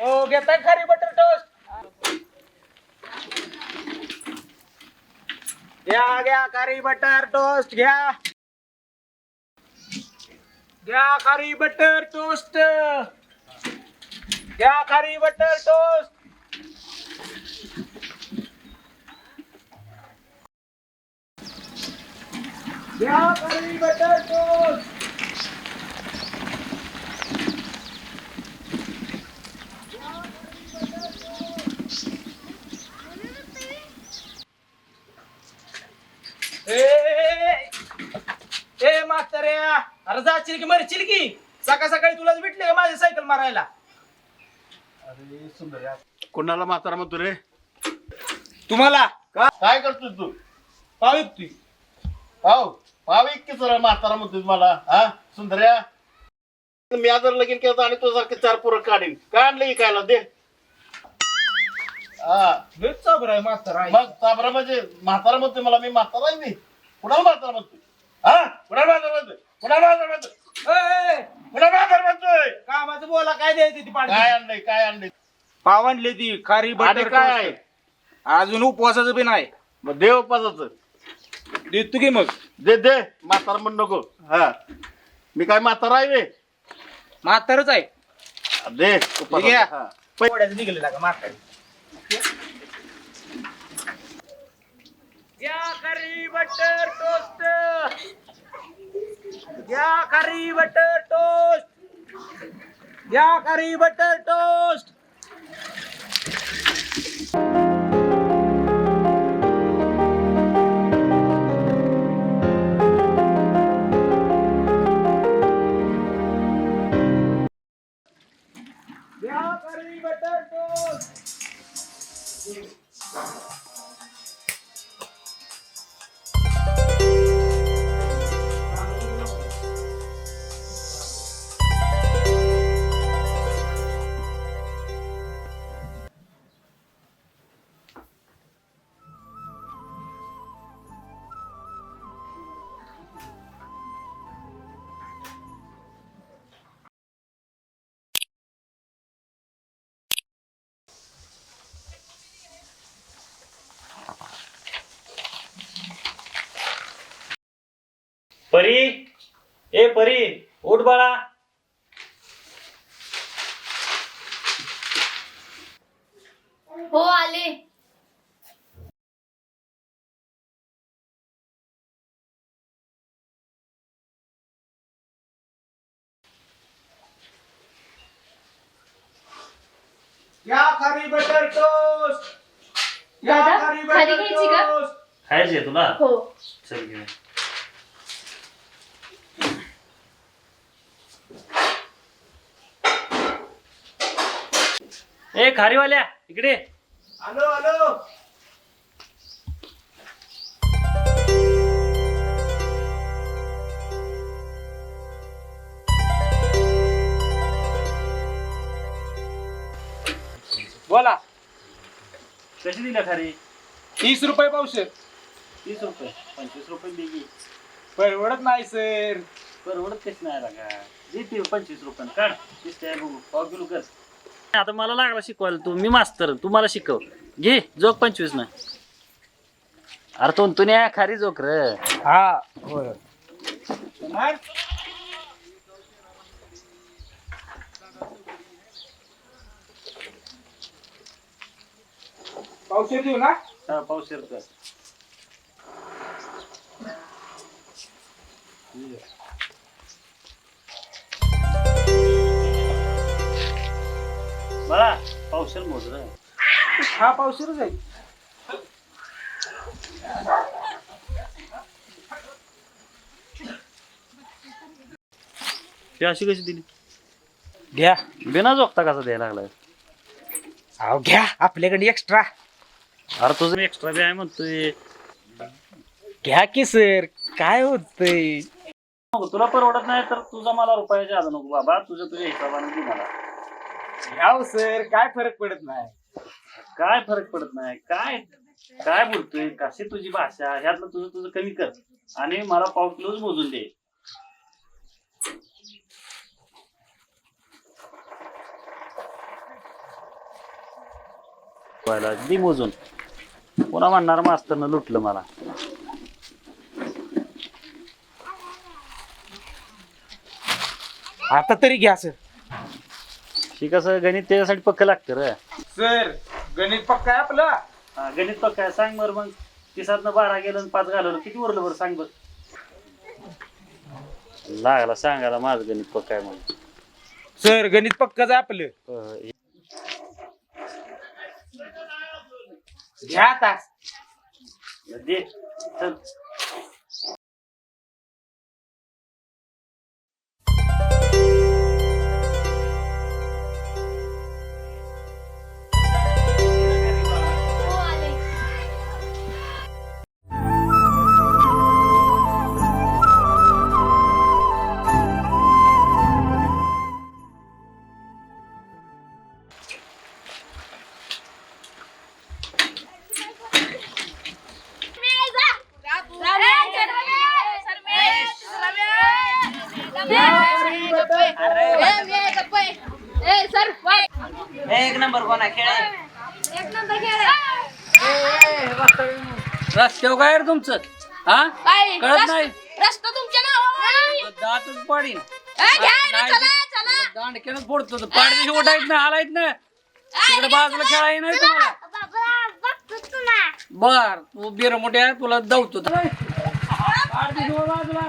हो, घेताय खारी बटर टोस्ट घ्या घ्या खारी बटर टोस्ट घ्या. घ्या खारी बटर टोस्ट घ्या खारी बटर टोस्ट घ्या खारी बटर टोस्ट ए ए म्हाताऱ्या अरे जाशील की मरशील की? सकाळ सकाळी तुलाच भेटले का माझी सायकल मारायला? अरे सुंदर कोणाला म्हातारा म्हणतो रे? तुम्हाला? का? काय करतोय तू? पाहू तू पाव? पाव इतकेच म्हातारा म्हणतोय मला हा? सुंदर्या? मी जर लगीन केलं आणि तुझ्यासारखे चार पुरं काढीन. काय आणलं की कायला दे. हा. चाबर आहे म्हातारा मग चाबरा म्हणजे म्हातारा म्हणतोय मला मी म्हातारा आहे मी. कुणाला म्हातारा म्हणतोय? हा? कुणाला म्हातारा म्हणतोय? कुणाला म्हातारा म्हणतोय? म्हातारा म्हणतोय कामाचं बोला काय द्यायचं ती काय पाणी आणलंय काय आणलंय? पाव आणली ती खारी आणि बटर काय आहे? अजून उपवासाचं बी नाही. मग देव पाजाचं देतो की मग? दे दे. म्हातारा म्हणू नको. हा. मी काय म्हातारा आहे बे? म्हातारच आहे. दे ठीक आहे. हा. पोळ्याचं निघलेला का म्हातारी? घ्या खारी बटर टोस्ट. घ्या खारी बटर टोस्ट. घ्या खारी बटर टोस्ट. परी ए परी उठ बाळा. हो आले. घ्या खारी बटर टोस्ट घ्या दादा, खारी खारी बटर घ्यायची का? टोस्ट खायचे तुला? हो. चल घे. ए खारीवाल्या इकडे. आलो आलो बोला. कशी दिल्या खारी? तीस रुपये पावशे तीस रुपये. पंचवीस रुपये दिली परवडत नाही सर. परवडत कशी नाही लागा दे ती पंचवीस रुपये काढ. तीस काय बघू. पाव किलो कर. आता मला लागला शिकवायला तू. मी मास्तर. तू मला शिकव. घे. जोक पंचवीस ना. अरे तो तू खारी जोक र. हा. होय पावशे देऊ ना? हा पावशेर कर. पावशेर मोज र हा पावशेरच आहे. ती अशी कशी दिली? घ्या. बिना जोगता कसा द्यायला लागलाय? अहो घ्या. आपल्याकडे एक्स्ट्रा अरे तुझं एक्स्ट्रा बी आहे म्हणतोय. घ्या की सर काय होतंय? नको, तुला परवडत नाही तर तुझा मला रुपयाच्या आलं नको बाबा. तुझं तुझ्या हिशोबाने दे मला. राव सर काय फरक पडत नाही. काय फरक पडत नाही. काय काय बोलतोय? कशी तुझी भाषा? ह्यातलं तुझं तुझं कमी कर. आणि मला पाव किलोच मोजून दे. शिकवायला मोजून. पुन्हा म्हणणार मास्तरनं लुटलं मला? आता तरी घ्या सर. ही कसं गणित त्याच्यासाठी पक्क लागतं रे. सर गणित पक्का आहे आपला? हा, गणित पक्क आहे. सांग बरं मग. तिसातनं बारा गेलं आणि पाच घालवलं. किती उरलं बरं? सांग बरं. लागला सांगायला माझं गणित पक्क आहे म्हणून. सर गणित पक्काच आहे आपलं. अं, घ्या आता. दे. चल. रस्त्यावर काय रे तुमचं? हा? काय? कळत नाही? रस्ता तुमच्या नावावर दातच पाडीन. ए, घ्या ना, नाही, चला चला. दांडकेनच फोडतो पाडदिशी उठायत नाही हालायत ना तिकडे बाजूला खेळाय नाही तुम्हाला. बर तू बिर मोठ्या तुला वर बाजूला.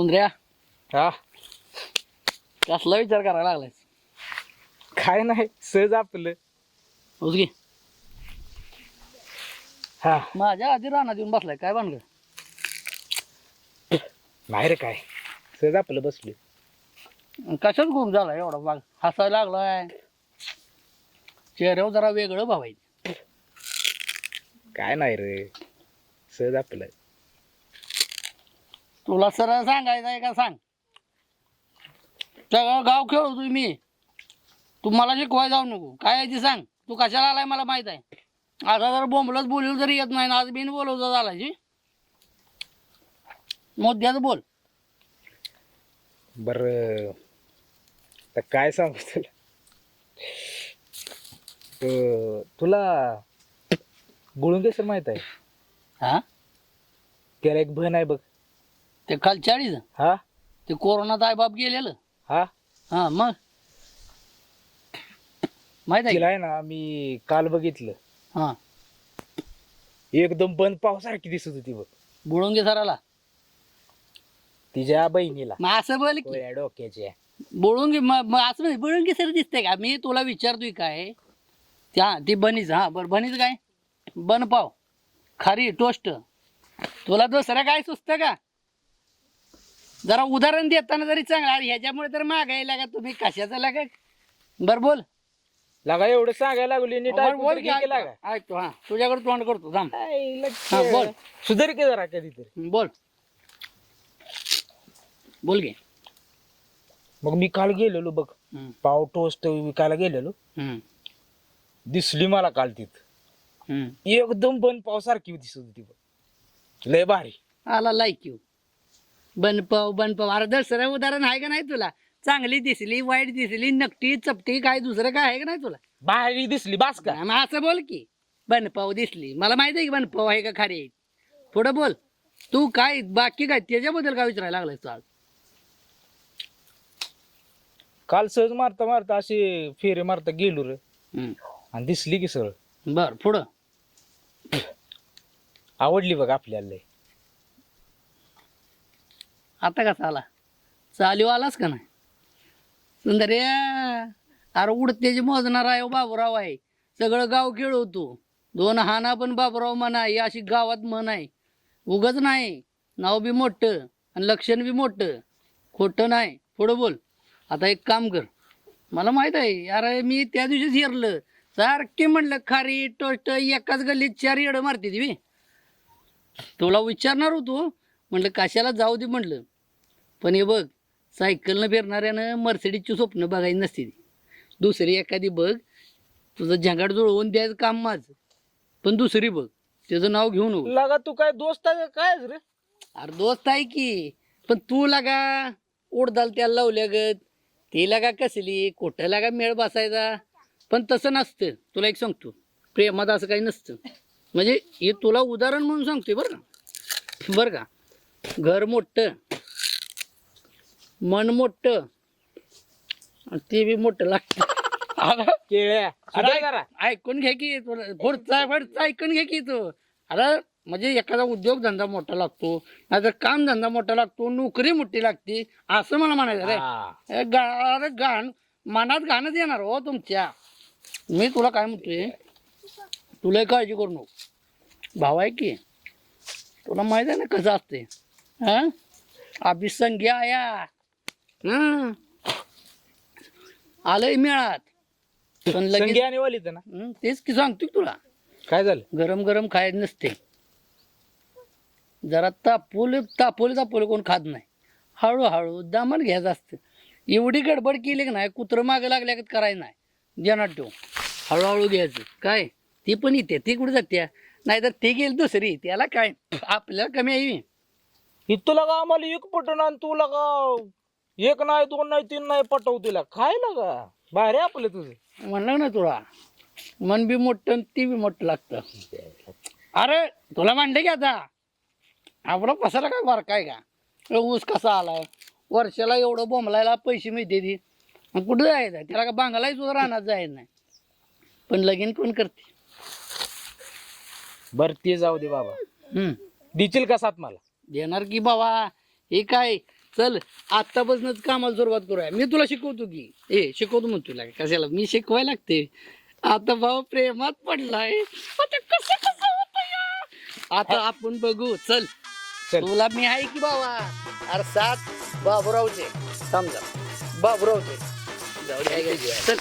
सुंदर्या. हा. कसला विचार करायला लागलाय काय नाही सहज आपलं. उजगी हा. माझ्या आधी रानात येऊन बसलाय काय भानगड? नाही रे काय सहज आपलं बसलो कशाच गुम झाला एवढा बाग हसायला लागलाय. चेहऱ्यावर जरा वेगळं भावायचं. काय नाही रे सहज आपलं. तुला सरळ सांगायचं आहे का सांग? सगळं गाव खेळतोय मी. तू मला शिकवाय जाऊ नको. काय आहे ते सांग. तू कशाला आलाय मला माहीत आहे. आता जर बोंबलच बोलू जरी येत नाही. आज बिन बोलवता झाला जी मुद्द्याच बोल. बर. तर काय सांगू तुला? अं, तुला गुळुंगे सर माहीत आहे? हा? त्याला एक बहीण आहे बघ. ते काल चाळीस हा? ते कोरोनात आई बाप गेलेलं. हा? हा मग? माहीत आहे तिला का? आहे ना मी काल बघितलं. हा. एकदम बंद पावसारखी दिसत होती बघ. बुळंगे सराला? तिच्या बहिणीला. मग असं बोल की. गोळ्या डोक्याच्या बुळुंगी मग मग असं नाही बुळुंगी सर दिसते का? मी तुला विचारतोय काय? त्या ती बनीच हा बरं बनीच काय? बन पाव. खारी टोस्ट. तुला दुसरं काय सुचतं का? जरा उदाहरण देताना जरी चांगला ह्याच्यामुळे तर मागायला का तुम्ही. कशाचं लागा? बरं बोल. लागा एवढं सांगायला लागली नीट बरं ऐकून बोल तर की घे की ऐकतो लागा. हा, ऐकतो हा. तुझ्याकडे तोंड करतो थांब. आई, लक्ष. हा, बोल. सुधार की जरा कधीतरी. बोल. बोल घे मग मी काल गेलेलो बघ. हम्म, पाव टोस्ट विकायला गेलेलो. हम्म, दिसली मला काल तिथं. हम्म. एकदम बंद पावसारखी दिसत होती बघ. लय भारी. आला लाईक यू बनपाव बनपाव. अरे दुसरं उदाहरण आहे का नाही तुला? चांगली दिसली वाईट दिसली नकटी चपटी काय दुसरं काय आहे का नाही तुला? भारी दिसली बास का? मग असं बोल की. बनपाव दिसली. मला माहिती आहे की बनपाव आहे का खारी आहे. पुढं बोल. तू काय बाकी काय त्याच्याबद्दल काय विचारायला लागलाय चाल काल सहज मारता मारता अशी फेरे मारता गेलो रे. आणि दिसली की सरळ. बर पुढं. आवडली बघ आपल्याला लय. आता कसा आला? चालीव आलास का नाही? सुंदर्या अरे उडत्याची मोजणार आहे हो बाबूराव आहे. सगळं गाव खेळवतो हो दोन हाना पण बाबूराव म्हणा ही अशी गावात म्हण आहे. उगच नाही. नाव बी मोठं आणि लक्षण बी मोठं. खोटं नाही. पुढं बोल. आता एक काम कर. मला माहीत आहे अरे मी त्या दिवशीच हिरलं. सारखे म्हणलं खारी टोस्ट एकाच गल्लीत चार येडं मारते ती तुला विचारणार होतो म्हणलं कशाला जाऊ दे म्हणलं. पण हे बघ सायकलनं फिरणाऱ्यानं मर्सिडीजची स्वप्न बघायची नसते. दुसरी एखादी बघ तुझं झंगाट जुळवून द्यायचं काम माझं. पण दुसरी बघ त्याचं नाव घेऊ नको लगा तू काय दोस्त आहे का काय रे? अरे दोस्त आहे की पण तू लागा उडदाल त्याला लावल्या गत. ती लागा कसली कुठं लागा मेळ बसायचा. पण तसं नसतं. तुला एक सांगतो प्रेमात असं काही नसतं. म्हणजे हे तुला उदाहरण म्हणून सांगतोय बरं का? बरं का? घर मोठं मन मोठं आणि ते बी मोठं लागतं. केळ्या. अरे ऐकून घे की तुला पुढचा पुढचा ऐकून घे की तू. अरे म्हणजे एखादा उद्योग धंदा मोठा लागतो नाहीतर काम धंदा मोठा लागतो नोकरी मोठी लागते असं मला म्हणायचं रे. हा. हे गा- अरे गाण मनात गाणंच येणार हो तुमच्या. मी तुला काय म्हणतोय तुला काळजी करू नको. भाव आहे की तुला माहीत आहे ना कसं असते हा? अभिसंगी आया. हं. आलंय मिळात. पण लगेच संगी आणि वालीत ना? हं, तेच की सांगतो की तुला. काय झालं? गरम गरम खायचं नसते. जरा तापवले तापवले तापवले कोण खात नाही. हळूहळू दामन घ्यायचं असतं. एवढी गडबड केली की नाही कुत्रं मागं लागल्या का करायचं नाही. ध्यानात ठेव हळूहळू घ्यायचं. काय? ती पण येते ती कुठे जाते नाहीतर ती गेली दुसरी. त्याला काय? आपल्याला कमी आहे. तुला का आम्हाला एक पटन आणि तुला का एक नाही दोन नाही तीन नाही पटव तुला काय लागा बाहेर आहे आपलं तुझं. म्हणलं ना तुला मन बी मोठं आणि ती बी मोठं लागतं. अरे तुला मांडे की आता. आपला पसारा काय बरं काय का? अरे ऊस कसा आलाय? वर्षाला एवढं बोंबलायला पैसे मिळते ती. मग कुठं जायचं? त्याला का बांगालाही सुद्धा राहणार जायचं नाही. पण लगीन कोण करते? बर ते जाऊ दे बाबा. हम्म. दितील का सात मला? देणार की बाबा? हे काय? चल आत्तापासूनच कामाला सुरुवात करूया. मी तुला शिकवतो की. ए शिकवतो म्हणतो तुला कशाला? मी शिकवायला लागते. आता भाऊ प्रेमात पडलाय. आता कसं कसं होतं या? आता आपण बघू. चल. तुला मी आहे की बाबा? अरे सात बाबूरावचे. समजा बाबूरावचे? चल.